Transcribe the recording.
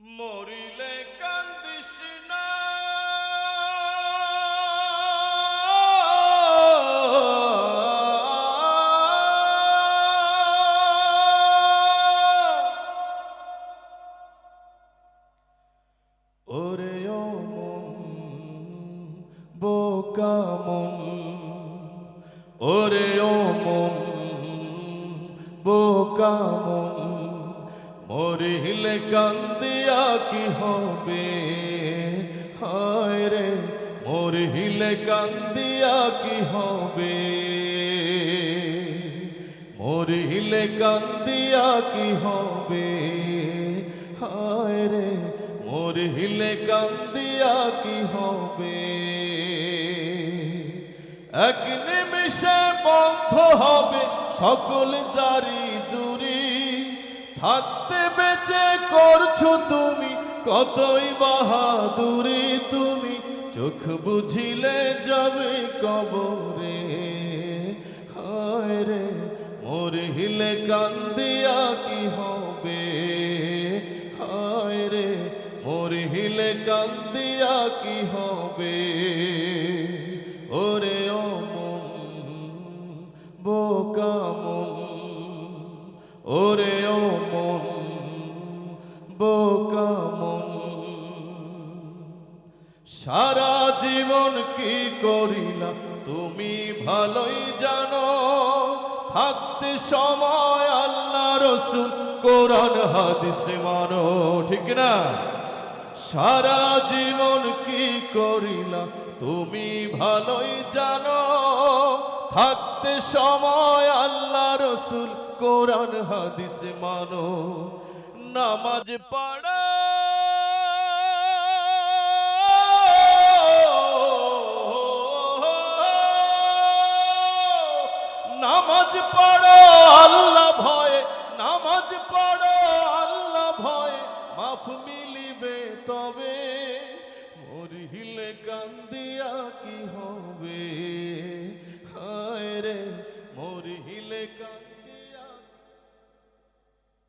মরিলে কান্দিস না। ওরে ও মন বোকা মন। ওরে ও মন বোকা মন। মরিলে কান্দিয়া কি হবে? হায় রে মরিলে কান্দিয়া কি হবে? মরিলে কান্দিয়া কি হবে? হায় রে মরিলে কান্দিয়া কি হবে? এক নিমিষে বন্ধ হবে সকল জারি জুরি। থাকতে বেঁচে করছ তুমি, কতই বাহাদুরি তুমি। চোখ বুঝিলে যাবে কবরে। হায় রে, মরহিলে কান্দিয়া কি হবে? হায় রে, মরহিলে কান্দিয়া কি হবে? ওরে ও মন বোকা মন। ওরে ও সারা জীবন কি করিলা তুমি ভালোই জানো। থাকতে সময় আল্লাহ রসুল কোরআন, হাদিস মানো, ঠিক না? সারা জীবন কি করিলা তুমি ভালোই জানো। থাকতে সময় আল্লাহ রসুল কোরআন, হাদিস মানো। নামাজ পড়া নামাজ পড়ো, আল্লাহ ভয়ে। নামাজ পড়ো, আল্লাহ ভয়ে। মাফ মিলিবে তবে। মরহিলে কান্দিয়া কি হবে? হায় রে।